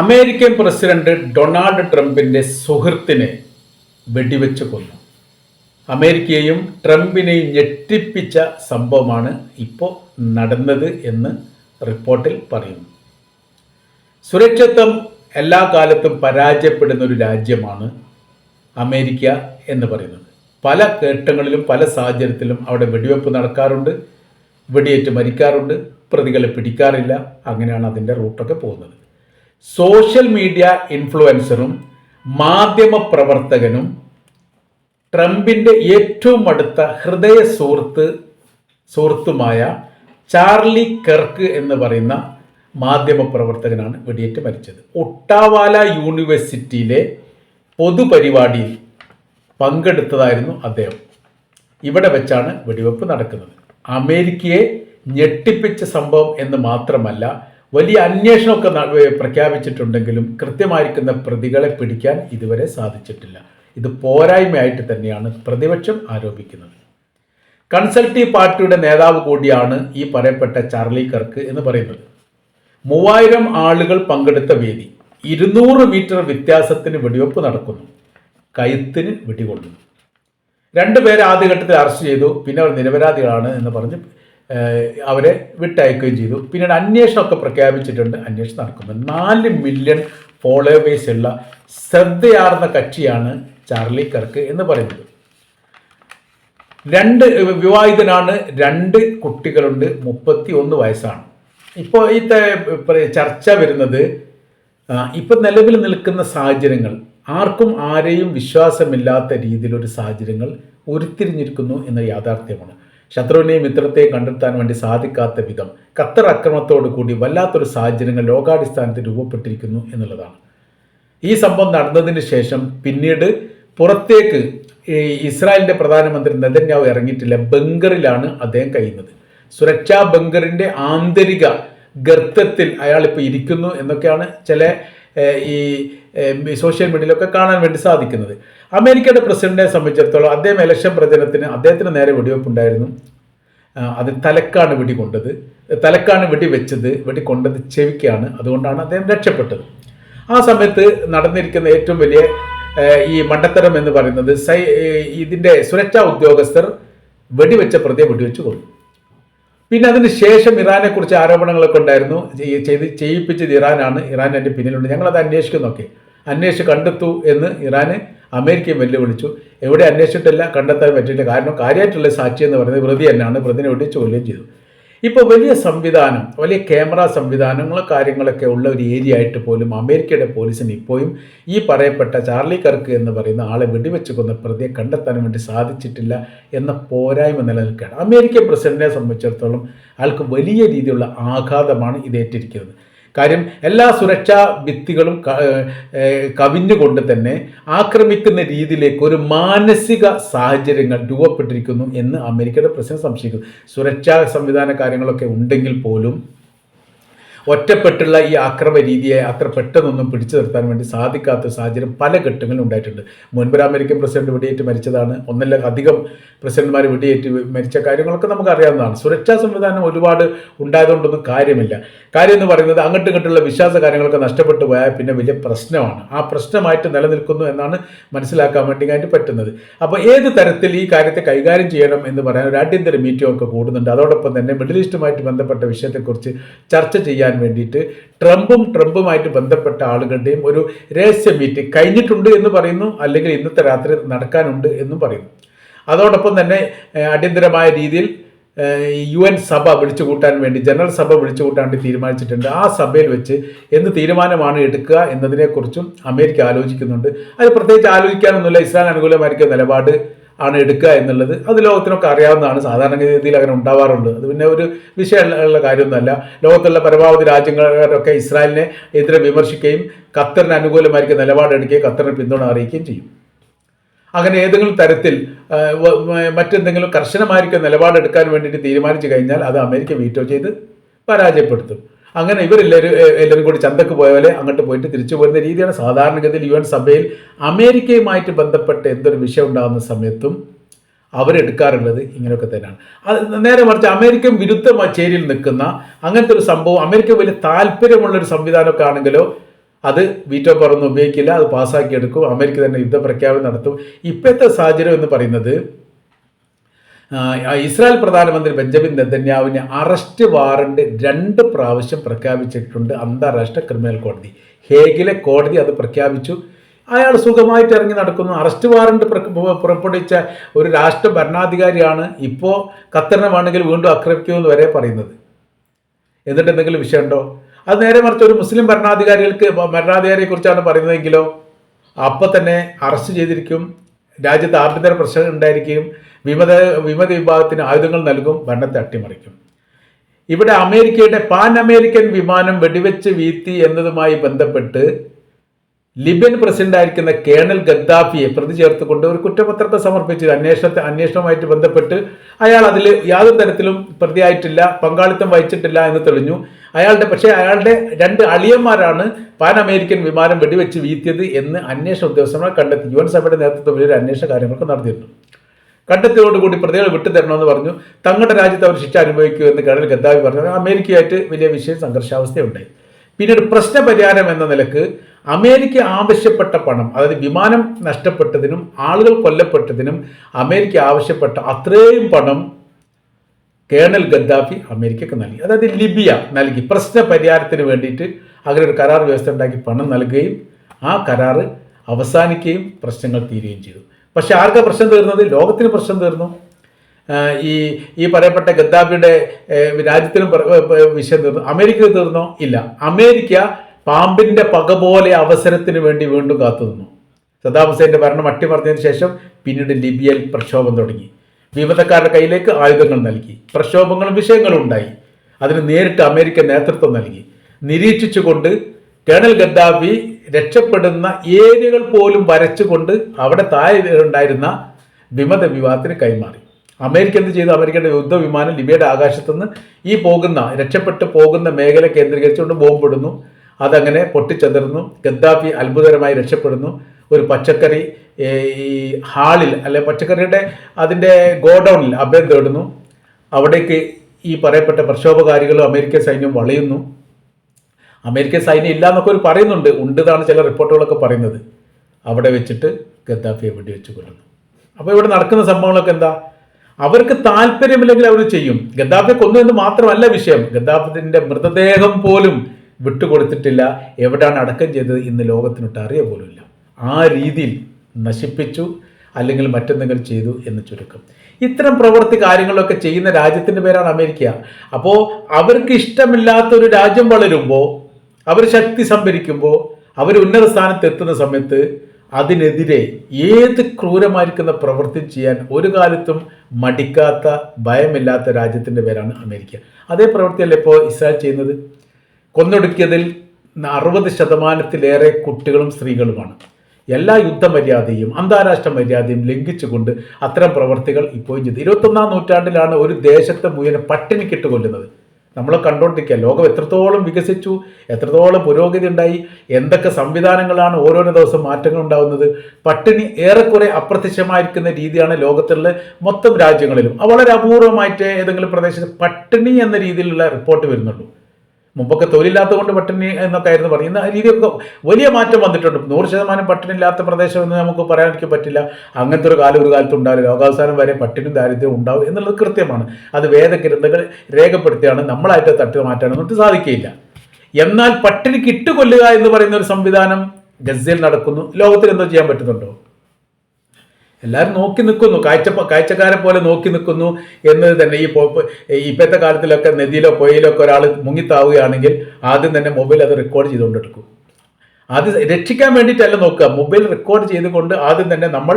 American president Donald ട്രംപിന്റെ സുഹൃത്തിനെ വെടിവെച്ച് കൊന്നു. അമേരിക്കയെയും ട്രംപിനെയും ഞെട്ടിപ്പിച്ച സംഭവമാണ് ഇപ്പോൾ നടന്നത് എന്ന് റിപ്പോർട്ടിൽ പറയുന്നു. സുരക്ഷിത്വം എല്ലാ കാലത്തും പരാജയപ്പെടുന്ന ഒരു രാജ്യമാണ് അമേരിക്ക എന്ന് പറയുന്നത്. പല ഘട്ടങ്ങളിലും പല സാഹചര്യത്തിലും അവിടെ വെടിവെപ്പ് നടക്കാറുണ്ട് വെടിയേറ്റ് മരിക്കാറുണ്ട് പ്രതികളെ പിടിക്കാറില്ല. അങ്ങനെയാണ് അതിന്റെ റൂട്ടൊക്കെ പോകുന്നത്. സോഷ്യൽ മീഡിയ ഇൻഫ്ലുവൻസറും മാധ്യമ പ്രവർത്തകനും ട്രംപിന്റെ ഏറ്റവും അടുത്ത ഹൃദയ സുഹൃത്ത് സുഹൃത്തുമായ ചാർലി കെർക്ക് എന്ന് പറയുന്ന മാധ്യമ പ്രവർത്തകനാണ് വെടിയേറ്റ് മരിച്ചത്. ഒട്ടാവാല യൂണിവേഴ്സിറ്റിയിലെ പൊതുപരിപാടിയിൽ പങ്കെടുത്തതായിരുന്നു അദ്ദേഹം. ഇവിടെ വെച്ചാണ് വെടിവെപ്പ് നടക്കുന്നത്. അമേരിക്കയെ ഞെട്ടിപ്പിച്ച സംഭവം എന്ന് മാത്രമല്ല വലിയ അന്വേഷണമൊക്കെ പ്രഖ്യാപിച്ചിട്ടുണ്ടെങ്കിലും കൃത്യമായിരിക്കുന്ന പ്രതികളെ പിടിക്കാൻ ഇതുവരെ സാധിച്ചിട്ടില്ല. ഇത് പോരായ്മയായിട്ട് തന്നെയാണ് പ്രതിപക്ഷം ആരോപിക്കുന്നത്. കൺസൾട്ടീവ് പാർട്ടിയുടെ നേതാവ് കൂടിയാണ് ഈ പറയപ്പെട്ട ചാർലി കർക്ക് എന്ന് പറയുന്നത്. മൂവായിരം ആളുകൾ പങ്കെടുത്ത വേദി ഇരുന്നൂറ് മീറ്റർ വ്യത്യാസത്തിന് വെടിവെപ്പ് നടക്കുന്നു. കയത്തിന് വെടികൊള്ളുന്നു. രണ്ടുപേരെ ആദ്യഘട്ടത്തിൽ അറസ്റ്റ് ചെയ്തു. പിന്നെ അവർ നിരപരാധികളാണ് എന്ന് പറഞ്ഞ് അവരെ വിട്ടയക്കുകയും ചെയ്തു. പിന്നീട് അന്വേഷണമൊക്കെ പ്രഖ്യാപിച്ചിട്ടുണ്ട്. അന്വേഷണം നടക്കുന്നു നാല് മില്യൺ ഫോളോവേഴ്സ് ഉള്ള ശ്രദ്ധയാർന്ന കക്ഷിയാണ് ചാർലി കർക്ക് എന്ന് പറയുന്നത്. രണ്ട് വിവാഹിതനാണ് രണ്ട് കുട്ടികളുണ്ട് മുപ്പത്തി ഒന്ന് വയസ്സാണ്. ഇപ്പോൾ ഈ ചർച്ച വരുന്നത് ഇപ്പൊ നിലവിൽ നിൽക്കുന്ന സാഹചര്യങ്ങൾ ആർക്കും ആരെയും വിശ്വാസമില്ലാത്ത രീതിയിലൊരു സാഹചര്യങ്ങൾ ഉരുത്തിരിഞ്ഞിരിക്കുന്നു എന്ന യാഥാർത്ഥ്യമാണ്. ശത്രുവിനെയും മിത്രത്തെയും കണ്ടെത്താൻ വേണ്ടി സാധിക്കാത്ത വിധം ഖത്തർ അക്രമത്തോടു കൂടി വല്ലാത്തൊരു സാഹചര്യങ്ങൾ ലോകാടിസ്ഥാനത്തിൽ രൂപപ്പെട്ടിരിക്കുന്നു എന്നുള്ളതാണ്. ഈ സംഭവം നടന്നതിന് ശേഷം പിന്നീട് പുറത്തേക്ക് ഈ ഇസ്രായേലിന്റെ പ്രധാനമന്ത്രി നെതന്യാവ് ഇറങ്ങിയിട്ടില്ല. ബങ്കറിലാണ് അദ്ദേഹം കഴിയുന്നത്. സുരക്ഷാ ബങ്കറിന്റെ ആന്തരിക ഗർത്തത്തിൽ അയാൾ ഇപ്പോൾ ഇരിക്കുന്നു എന്നൊക്കെയാണ് ചില ഈ സോഷ്യൽ മീഡിയയിലൊക്കെ കാണാൻ വേണ്ടി സാധിക്കുന്നത്. അമേരിക്കയുടെ പ്രസിഡന്റിനെ സംബന്ധിച്ചിടത്തോളം അദ്ദേഹം ഇലക്ഷൻ പ്രചരണത്തിന് അദ്ദേഹത്തിന് നേരെ വെടിവെപ്പുണ്ടായിരുന്നു. അത് തലക്കാണ് വെടി കൊണ്ടത് തലക്കാണ് വെടി വെച്ചത് വെടി കൊണ്ടത് ചെവിക്കാണ്. അതുകൊണ്ടാണ് അദ്ദേഹം രക്ഷപ്പെട്ടത്. ആ സമയത്ത് നടന്നിരിക്കുന്ന ഏറ്റവും വലിയ ഈ മണ്ടത്തരം എന്ന് പറയുന്നത് സൈ ഇതിന്റെ സുരക്ഷാ ഉദ്യോഗസ്ഥർ വെടിവെച്ച പ്രതിയെ വെടിവെച്ച് കൊന്നു. പിന്നെ അതിന് ശേഷം ഇറാനെ കുറിച്ച് ആരോപണങ്ങളൊക്കെ ഉണ്ടായിരുന്നു. ചെയ്- ചെയ്ത് ചെയ്യിപ്പിച്ചത് ഇറാനാണ്. ഇറാൻ എന്റെ പിന്നിലുണ്ട്. ഞങ്ങളത് അന്വേഷിക്കുന്നൊക്കെ അന്വേഷിച്ച് കണ്ടെത്തു എന്ന് ഇറാന് അമേരിക്കയെ വെല്ലുവിളിച്ചു. എവിടെ അന്വേഷിച്ചിട്ടില്ല കണ്ടെത്താൻ പറ്റിയില്ല കാരണം കാര്യമായിട്ടുള്ള സാക്ഷി എന്ന് പറയുന്നത് പ്രതി തന്നെയാണ്. പ്രതിനെ വെടിച്ച് കൊല്ലുകയും ചെയ്തു. ഇപ്പോൾ വലിയ സംവിധാനം വലിയ ക്യാമറ സംവിധാനങ്ങളോ കാര്യങ്ങളൊക്കെ ഉള്ള ഒരു ഏരിയ ആയിട്ട് പോലും അമേരിക്കയുടെ പോലീസിന് ഇപ്പോഴും ഈ പറയപ്പെട്ട ചാർലി കർക്ക് എന്ന് പറയുന്ന ആളെ വെടിവെച്ച് കൊന്ന പ്രതിയെ കണ്ടെത്താൻ വേണ്ടി സാധിച്ചിട്ടില്ല എന്ന പോരായ്മ നിലനിൽക്കുകയാണ്. അമേരിക്കൻ പ്രസിഡന്റിനെ സംബന്ധിച്ചിടത്തോളം അയാൾക്ക് വലിയ രീതിയിലുള്ള ആഘാതമാണ് ഇതേറ്റിരിക്കുന്നത് കാര്യം എല്ലാ സുരക്ഷാ ഭിത്തികളും കവിഞ്ഞുകൊണ്ട് തന്നെ ആക്രമിക്കുന്ന രീതിയിലേക്ക് ഒരു മാനസിക സാഹചര്യങ്ങൾ രൂപപ്പെട്ടിരിക്കുന്നു എന്ന് അമേരിക്കയുടെ പ്രസിഡന്റ് സംശയിക്കുന്നു. സുരക്ഷാ സംവിധാന കാര്യങ്ങളൊക്കെ ഉണ്ടെങ്കിൽ പോലും ഒറ്റപ്പെട്ടുള്ള ഈ ആക്രമ രീതിയെ അത്ര പെട്ടെന്നൊന്നും പിടിച്ചു നിർത്താൻ വേണ്ടി സാധിക്കാത്ത സാഹചര്യം പല ഘട്ടങ്ങളിലും ഉണ്ടായിട്ടുണ്ട്. മുൻപൊരു അമേരിക്കൻ പ്രസിഡന്റ് വെടിയേറ്റ് മരിച്ചതാണ്. ഒന്നല്ല അധികം പ്രസിഡന്റ്മാർ വെടിയേറ്റ് മരിച്ച കാര്യങ്ങളൊക്കെ നമുക്ക് അറിയാവുന്നതാണ് സുരക്ഷാ സംവിധാനം ഒരുപാട് ഉണ്ടായതുകൊണ്ടൊന്നും കാര്യമില്ല. കാര്യം എന്ന് പറയുന്നത് അങ്ങോട്ടും ഇങ്ങോട്ടുള്ള വിശ്വാസ കാര്യങ്ങളൊക്കെ നഷ്ടപ്പെട്ടു പോയാൽ പിന്നെ വലിയ പ്രശ്നമാണ്. ആ പ്രശ്നമായിട്ട് നിലനിൽക്കുന്നു എന്നാണ് മനസ്സിലാക്കാൻ വേണ്ടി അതിന് പറ്റുന്നത്. അപ്പോൾ ഏത് തരത്തിൽ ഈ കാര്യത്തെ കൈകാര്യം ചെയ്യണം എന്ന് പറയാൻ ഒരു അടിയന്തര മീറ്റിംഗ് ഒക്കെ കൂടുന്നുണ്ട്. അതോടൊപ്പം തന്നെ മിഡിൽ ഈസ്റ്റുമായിട്ട് ബന്ധപ്പെട്ട വിഷയത്തെക്കുറിച്ച് ചർച്ച ചെയ്യാൻ വേണ്ടിയിട്ട് ട്രംപും ട്രംപുമായിട്ട് ബന്ധപ്പെട്ട ആളുകളുടെയും ഒരു രഹസ്യ മീറ്റിംഗ് കഴിഞ്ഞിട്ടുണ്ട് എന്ന് പറയുന്നു അല്ലെങ്കിൽ ഇന്നത്തെ രാത്രി നടക്കാനുണ്ട് എന്നും പറയുന്നു. അതോടൊപ്പം തന്നെ അടിയന്തരമായ രീതിയിൽ യു എൻ സഭ വിളിച്ചു കൂട്ടാൻ വേണ്ടി ജനറൽ സഭ വിളിച്ചു കൂട്ടാൻ വേണ്ടി തീരുമാനിച്ചിട്ടുണ്ട്. ആ സഭയിൽ വെച്ച് എന്ത് തീരുമാനമാണ് എടുക്കുക എന്നതിനെക്കുറിച്ചും അമേരിക്ക ആലോചിക്കുന്നുണ്ട്. അത് പ്രത്യേകിച്ച് ആലോചിക്കാനൊന്നുമില്ല. ഇസ്രായേൽ അനുകൂലമായിരിക്കും നിലപാട് ആണ് എടുക്കുക എന്നുള്ളത് അത് ലോകത്തിനൊക്കെ അറിയാവുന്നതാണ്. സാധാരണഗതിയിൽ അങ്ങനെ ഉണ്ടാവാറുണ്ട്. അത് പിന്നെ ഒരു വിഷയമുള്ള കാര്യമൊന്നുമല്ല. ലോകത്തുള്ള പരമാവധി രാജ്യങ്ങളൊക്കെ ഇസ്രായേലിനെ എതിരെ വിമർശിക്കുകയും ഖത്തറിന് അനുകൂലമായിരിക്കും നിലപാടെടുക്കുകയും ഖത്തറിന് പിന്തുണ അറിയിക്കുകയും ചെയ്യും. അങ്ങനെ ഏതെങ്കിലും തരത്തിൽ മറ്റെന്തെങ്കിലും കർശനമായിരിക്കും നിലപാടെടുക്കാൻ വേണ്ടിയിട്ട് തീരുമാനിച്ചു കഴിഞ്ഞാൽ അത് അമേരിക്ക വീറ്റോ ചെയ്ത് പരാജയപ്പെടുത്തും. അങ്ങനെ ഇവരെല്ലാവരും എല്ലാവരും കൂടി ചന്തക്ക് പോയ പോലെ അങ്ങോട്ട് പോയിട്ട് തിരിച്ചു പോരുന്ന രീതിയാണ്. സാധാരണഗതിയിൽ യു എൻ സഭയിൽ അമേരിക്കയുമായിട്ട് ബന്ധപ്പെട്ട് എന്തൊരു വിഷയം ഉണ്ടാകുന്ന സമയത്തും അവരെടുക്കാറുള്ളത് ഇങ്ങനെയൊക്കെ തന്നെയാണ്. അത് നേരെ മറിച്ച് അമേരിക്കൻ വിരുദ്ധ ചേരിയിൽ നിൽക്കുന്ന അങ്ങനത്തെ ഒരു സംഭവം അമേരിക്ക വലിയ താല്പര്യമുള്ള ഒരു സംവിധാനമൊക്കെ ആണെങ്കിലോ അത് വീറ്റോ പറഞ്ഞ് ഉപയോഗിക്കില്ല അത് പാസ്സാക്കി എടുക്കും അമേരിക്ക തന്നെ യുദ്ധ പ്രഖ്യാപനം നടത്തും. ഇപ്പോഴത്തെ സാഹചര്യം എന്ന് പറയുന്നത് ഇസ്രായേൽ പ്രധാനമന്ത്രി ബെഞ്ചമിൻ നെതന്യാവിന് അറസ്റ്റ് വാറണ്ട് രണ്ട് പ്രാവശ്യം പ്രഖ്യാപിച്ചിട്ടുണ്ട് അന്താരാഷ്ട്ര ക്രിമിനൽ കോടതി. ഹേഗിലെ കോടതി അത് പ്രഖ്യാപിച്ചു. അയാൾ സുഖമായിട്ട് ഇറങ്ങി നടക്കുന്നു. അറസ്റ്റ് വാറണ്ട് പുറപ്പെടുവിച്ച ഒരു രാഷ്ട്ര ഭരണാധികാരിയാണ് ഇപ്പോൾ ഖത്തറിനെ വേണമെങ്കിൽ വീണ്ടും ആക്രമിക്കുമെന്ന് വരെ പറയുന്നത്. എന്നിട്ട് എന്തെങ്കിലും വിഷയമുണ്ടോ? അത് നേരെ മറിച്ച് ഒരു മുസ്ലിം ഭരണാധികാരികൾക്ക് ഭരണാധികാരിയെ കുറിച്ചാണ് പറയുന്നതെങ്കിലോ? അപ്പം തന്നെ അറസ്റ്റ് ചെയ്തിരിക്കും. രാജ്യത്ത് ആഭ്യന്തര പ്രശ്നം ഉണ്ടായിരിക്കും. വിമത വിമത വിഭാഗത്തിന് ആയുധങ്ങൾ നൽകും ഭരണത്തെ അട്ടിമറിക്കും. ഇവിടെ അമേരിക്കയുടെ പാൻ അമേരിക്കൻ വിമാനം വെടിവെച്ച് വീഴ്ത്തി എന്നതുമായി ബന്ധപ്പെട്ട് ലിബിയൻ പ്രസിഡന്റായിരിക്കുന്ന കേണൽ ഗദ്ദാഫിയെ പ്രതി ചേർത്തുകൊണ്ട് ഒരു കുറ്റപത്രത്തെ സമർപ്പിച്ചു അന്വേഷണത്തെ അന്വേഷണവുമായിട്ട് ബന്ധപ്പെട്ട് അയാൾ അതിൽ യാതൊരു തരത്തിലും പ്രതിയായിട്ടില്ല പങ്കാളിത്തം വഹിച്ചിട്ടില്ല എന്ന് തെളിഞ്ഞു. അയാളുടെ പക്ഷേ അയാളുടെ രണ്ട് അളിയന്മാരാണ് പാൻ അമേരിക്കൻ വിമാനം വെടിവെച്ച് വീഴ്ത്തിയത് എന്ന് അന്വേഷണ ഉദ്യോഗസ്ഥന്മാർ കണ്ടെത്തി. യു എൻ സഭയുടെ നേതൃത്വത്തിൽ ഒരു അന്വേഷണ കാര്യങ്ങളൊക്കെ നടത്തിയിരുന്നു കണ്ടെത്തിയോടുകൂടി പ്രതികൾ വിട്ടുതരണമെന്ന് പറഞ്ഞു. തങ്ങളുടെ രാജ്യത്ത് അവർ ശിക്ഷ അനുഭവിക്കൂ എന്ന് കേണൽ ഗദ്ദാഫി പറഞ്ഞു. അമേരിക്കയായിട്ട് വലിയ വിഷയം സംഘർഷാവസ്ഥയുണ്ടായി. പിന്നീട് പ്രശ്നപരിഹാരം എന്ന നിലയ്ക്ക് അമേരിക്ക ആവശ്യപ്പെട്ട പണം അതായത് വിമാനം നഷ്ടപ്പെട്ടതിനും ആളുകൾ കൊല്ലപ്പെട്ടതിനും അമേരിക്ക ആവശ്യപ്പെട്ട അത്രയും പണം കേണൽ ഗദ്ദാഫി അമേരിക്കക്ക് നൽകി. അതായത് ലിബിയ നൽകി. പ്രശ്ന പരിഹാരത്തിന് വേണ്ടിയിട്ട് അങ്ങനെ ഒരു കരാർ വ്യവസ്ഥ ഉണ്ടാക്കി പണം നൽകുകയും ആ കരാറ് അവസാനിക്കുകയും പ്രശ്നങ്ങൾ തീരുകയും ചെയ്തു. പക്ഷെ ആർക്കാ പ്രശ്നം തീർന്നത്? ലോകത്തിന് പ്രശ്നം തീർന്നു. ഈ ഈ പറയപ്പെട്ട ഗദ്ദാഫിയുടെ രാജ്യത്തിനും വിഷയം തീർന്നു. അമേരിക്ക തീർന്നോ? ഇല്ല. അമേരിക്ക പാമ്പിന്റെ പക പോലെ അവസരത്തിന് വേണ്ടി വീണ്ടും കാത്തു നിന്നു സദാം ഹുസൈന്റെ ഭരണം അട്ടിമറിഞ്ഞതിന് ശേഷം പിന്നീട് ലിബിയയിൽ പ്രക്ഷോഭം തുടങ്ങി. വിമതക്കാരുടെ കയ്യിലേക്ക് ആയുധങ്ങൾ നൽകി. പ്രക്ഷോഭങ്ങളും വിഷയങ്ങളും ഉണ്ടായി. അതിന് നേരിട്ട് അമേരിക്ക നേതൃത്വം നൽകി. നിരീക്ഷിച്ചുകൊണ്ട് കേണൽ ഗദ്ദാഫി രക്ഷപ്പെടുന്ന ഏരിയകൾ പോലും വരച്ചുകൊണ്ട് അവിടെ താഴെ ഉണ്ടായിരുന്ന വിമത വിവാദത്തിന് കൈമാറി. അമേരിക്ക എന്ത് ചെയ്തു? അമേരിക്കയുടെ യുദ്ധവിമാനം ലിബിയയുടെ ആകാശത്തുനിന്ന് ഈ പോകുന്ന രക്ഷപ്പെട്ട് പോകുന്ന മേഖല കേന്ദ്രീകരിച്ചുകൊണ്ട് ബോംബിടുന്നു. അതങ്ങനെ പൊട്ടിച്ചതിർന്നു. ഗദ്ദാഫി അത്ഭുതകരമായി രക്ഷപ്പെടുന്നു. ഒരു പച്ചക്കറി ഈ ഹാളിൽ അല്ലെ പച്ചക്കറിയുടെ അതിന്റെ ഗോഡൗണിൽ അഭയം തേടുന്നു അവിടേക്ക് ഈ പറയപ്പെട്ട പ്രക്ഷോഭകാരികളും അമേരിക്കൻ സൈന്യം വളയുന്നു. അമേരിക്കൻ സൈന്യം ഇല്ല എന്നൊക്കെ ഒരു പറയുന്നുണ്ട്. ഉണ്ട് എന്നാണ് ചില റിപ്പോർട്ടുകളൊക്കെ പറയുന്നത്. അവിടെ വെച്ചിട്ട് ഗദ്ദാഫിയെ വെടിവെച്ച് കൊല്ലുന്നു? അപ്പോൾ ഇവിടെ നടക്കുന്ന സംഭവങ്ങളൊക്കെ എന്താ? അവർക്ക് താല്പര്യമില്ലെങ്കിൽ അവർ ചെയ്യും. ഗദ്ദാഫിയെ കൊന്നു എന്ന് മാത്രമല്ല വിഷയം. ഗദ്ദാഫിന്റെ മൃതദേഹം പോലും വിട്ടുകൊടുത്തിട്ടില്ല. എവിടെയാണ് അടക്കം ചെയ്തത് ഇന്ന് ലോകത്തിനൊട്ട് അറിയ പോലുമില്ല. ആ രീതിയിൽ നശിപ്പിച്ചു അല്ലെങ്കിൽ മറ്റെന്തെങ്കിലും ചെയ്തു എന്ന് ചുരുക്കം. ഇത്തരം പ്രവൃത്തി കാര്യങ്ങളൊക്കെ ചെയ്യുന്ന രാജ്യത്തിന്റെ പേരാണ് അമേരിക്ക. അപ്പോൾ അവർക്ക് ഇഷ്ടമില്ലാത്ത ഒരു രാജ്യം വളരുമ്പോൾ അവർ ശക്തി സംഭരിക്കുമ്പോൾ അവർ ഉന്നത സ്ഥാനത്ത് എത്തുന്ന സമയത്ത് അതിനെതിരെ ഏത് ക്രൂരമായിരിക്കുന്ന പ്രവൃത്തി ചെയ്യാൻ ഒരു കാലത്തും മടിക്കാത്ത ഭയമില്ലാത്ത രാജ്യത്തിന്റെ പേരാണ് അമേരിക്ക. അതേ പ്രവൃത്തിയല്ല ഇപ്പോൾ ഇസ്രായേൽ ചെയ്യുന്നത്? കൊന്നൊടുക്കിയതിൽ അറുപത് ശതമാനത്തിലേറെ കുട്ടികളും സ്ത്രീകളുമാണ്. എല്ലാ യുദ്ധമര്യാദയും അന്താരാഷ്ട്ര മര്യാദയും ലംഘിച്ചുകൊണ്ട് അത്തരം പ്രവർത്തികൾ ഇപ്പോഴും ചെയ്തു. ഇരുപത്തൊന്നാം നൂറ്റാണ്ടിലാണ് ഒരു ദേശത്തെ മുഴുവൻ പട്ടിണിക്കിട്ട് കൊല്ലുന്നത്. നമ്മൾ കണ്ടുകൊണ്ടിരിക്കുക ലോകം എത്രത്തോളം വികസിച്ചു എത്രത്തോളം പുരോഗതി ഉണ്ടായി എന്തൊക്കെ സംവിധാനങ്ങളാണ് ഓരോരോ ദിവസം മാറ്റങ്ങൾ ഉണ്ടാകുന്നത് പട്ടിണി ഏറെക്കുറെ അപ്രത്യക്ഷമായിരിക്കുന്ന രീതിയാണ് ലോകത്തുള്ള മൊത്തം രാജ്യങ്ങളിലും. വളരെ അപൂർവമായിട്ട് ഏതെങ്കിലും പ്രദേശത്ത് പട്ടിണി എന്ന രീതിയിലുള്ള റിപ്പോർട്ട് വരുന്നുള്ളൂ. മുമ്പൊക്കെ തൊഴിലില്ലാത്ത കൊണ്ട് പട്ടിണി എന്നൊക്കെ ആയിരുന്നു പറയുന്നത് ഇന്ന് രീതിയൊക്കെ വലിയ മാറ്റം വന്നിട്ടുണ്ട്. നൂറ് ശതമാനം പട്ടിണിയില്ലാത്ത പ്രദേശം എന്ന് നമുക്ക് പറയാൻ എനിക്ക് പറ്റില്ല. അങ്ങനത്തെ ഒരു കാലം ഒരു കാലത്ത് ഉണ്ടാവില്ല. ലോകാവസാനം വരെ പട്ടിണി ദാരിദ്ര്യം ഉണ്ടാവും എന്നുള്ളത് കൃത്യമാണ്. അത് വേദഗ്രന്ഥങ്ങൾ രേഖപ്പെടുത്തിയാണ് നമ്മളായിട്ട് തട്ടി മാറ്റാനൊന്നും സാധിക്കുകയില്ല. എന്നാൽ പട്ടിണിക്ക് ഇട്ടുകൊല്ലുക എന്ന് പറയുന്ന ഒരു സംവിധാനം ഗസയിൽ നടക്കുന്നു. ലോകത്തിൽ എന്തോ ചെയ്യാൻ പറ്റുന്നുണ്ടോ? എല്ലാവരും നോക്കി നിൽക്കുന്നു. കാഴ്ച കാഴ്ചക്കാരെ പോലെ നോക്കി നിൽക്കുന്നു എന്നത് തന്നെ ഈ ഇപ്പോഴത്തെ കാലത്തിലൊക്കെ നദിയിലോ പുഴയിലോ ഒക്കെ ഒരാൾ മുങ്ങിത്താവുകയാണെങ്കിൽ ആദ്യം തന്നെ മൊബൈൽ അത് റെക്കോർഡ് ചെയ്തുകൊണ്ടെടുക്കും അത് രക്ഷിക്കാൻ വേണ്ടിയിട്ടല്ല നോക്കുക. മൊബൈൽ റെക്കോർഡ് ചെയ്തുകൊണ്ട് ആദ്യം തന്നെ നമ്മൾ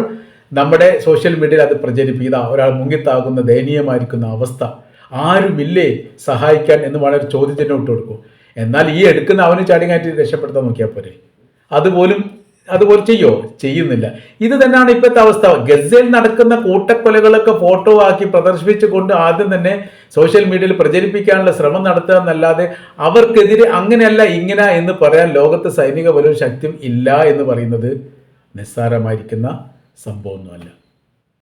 നമ്മുടെ സോഷ്യൽ മീഡിയയിൽ അത് പ്രചരിപ്പിക്കുക ഒരാൾ മുങ്ങിത്താകുന്ന ദയനീയമായിരിക്കുന്ന അവസ്ഥ. ആരുമില്ലേ സഹായിക്കാൻ എന്ന് വളരെ ചോദ്യത്തിന് ഇട്ട് കൊടുക്കും. എന്നാൽ ഈ എടുക്കുന്ന അവന് ചാടിങ്ങാറ്റി രക്ഷപ്പെടുത്താൻ നോക്കിയാൽ പോരെ. അതുപോലും അതുപോലെ ചെയ്യോ? ചെയ്യുന്നില്ല. ഇത് തന്നെയാണ് ഇപ്പോഴത്തെ അവസ്ഥ. ഗസയിൽ നടക്കുന്ന കൂട്ടക്കൊലകളൊക്കെ ഫോട്ടോ ആക്കി പ്രദർശിപ്പിച്ചുകൊണ്ട് ആദ്യം തന്നെ സോഷ്യൽ മീഡിയയിൽ പ്രചരിപ്പിക്കാനുള്ള ശ്രമം നടത്തുക എന്നല്ലാതെ അവർക്കെതിരെ അങ്ങനെയല്ല ഇങ്ങനെ എന്ന് പറയാൻ ലോകത്ത് സൈനിക ബലവും ശക്തിയും ഇല്ല എന്ന് പറയുന്നത് നിസ്സാരമായിരിക്കുന്ന സംഭവമൊന്നുമല്ല.